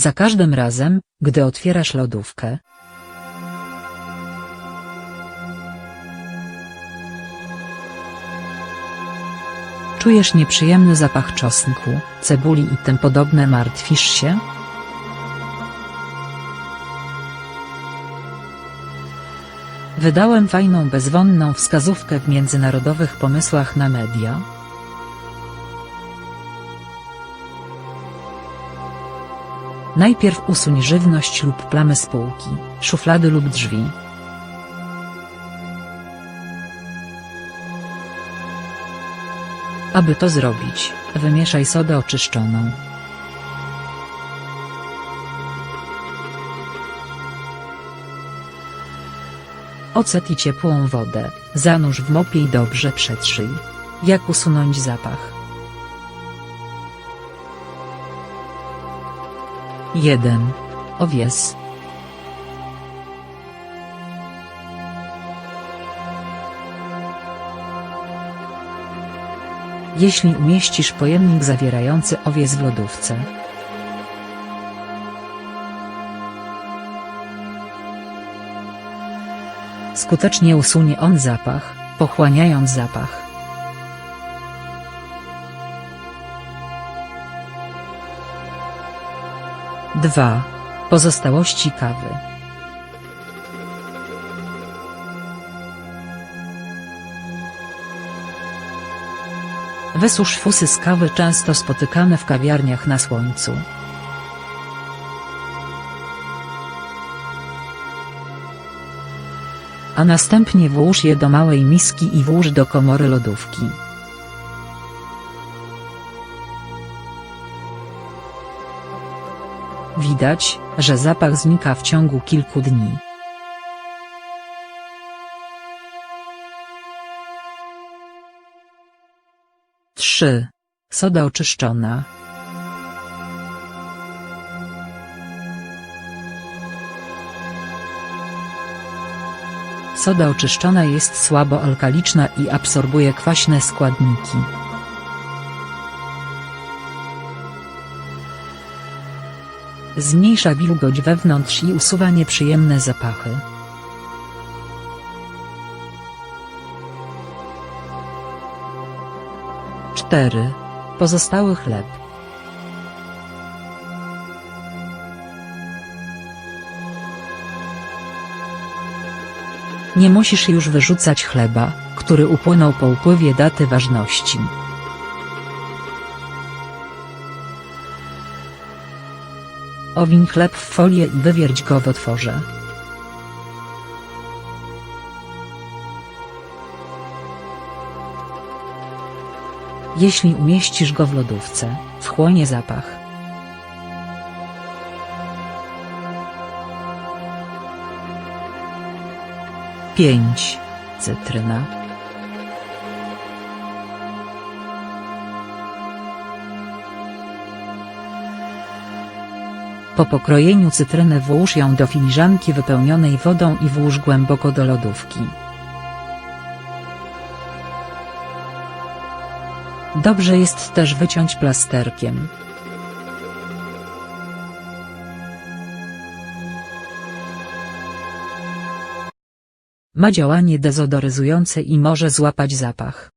za każdym razem, gdy otwierasz lodówkę. Czujesz nieprzyjemny zapach czosnku, cebuli i tym podobne martwisz się? Wydałem fajną bezwonną wskazówkę w międzynarodowych pomysłach na media. Najpierw usuń żywność lub plamy z półki, szuflady lub drzwi. Aby to zrobić, wymieszaj sodę oczyszczoną. Ocet i ciepłą wodę, zanurz w mopie i dobrze przetrzyj. Jak usunąć zapach? 1. Owies. Jeśli umieścisz pojemnik zawierający owies w lodówce, skutecznie usunie on zapach, pochłaniając zapach. Dwa. Pozostałości kawy. Wysusz fusy z kawy często spotykane w kawiarniach na słońcu. A następnie włóż je do małej miski i włóż do komory lodówki. Widać, że zapach znika w ciągu kilku dni. Trzy. Soda oczyszczona. Soda oczyszczona jest słabo alkaliczna i absorbuje kwaśne składniki. Zmniejsza wilgoć wewnątrz i usuwa nieprzyjemne zapachy. Cztery. Pozostały chleb. Nie musisz już wyrzucać chleba, który upłynął po upływie daty ważności. Owiń chleb w folię i wywierć go w otworze. Jeśli umieścisz go w lodówce, wchłonie zapach. Pięć. Cytryna. Po pokrojeniu cytryny włóż ją do filiżanki wypełnionej wodą i włóż głęboko do lodówki. Dobrze jest też wyciąć plasterkiem. Ma działanie dezodoryzujące i może złapać zapach.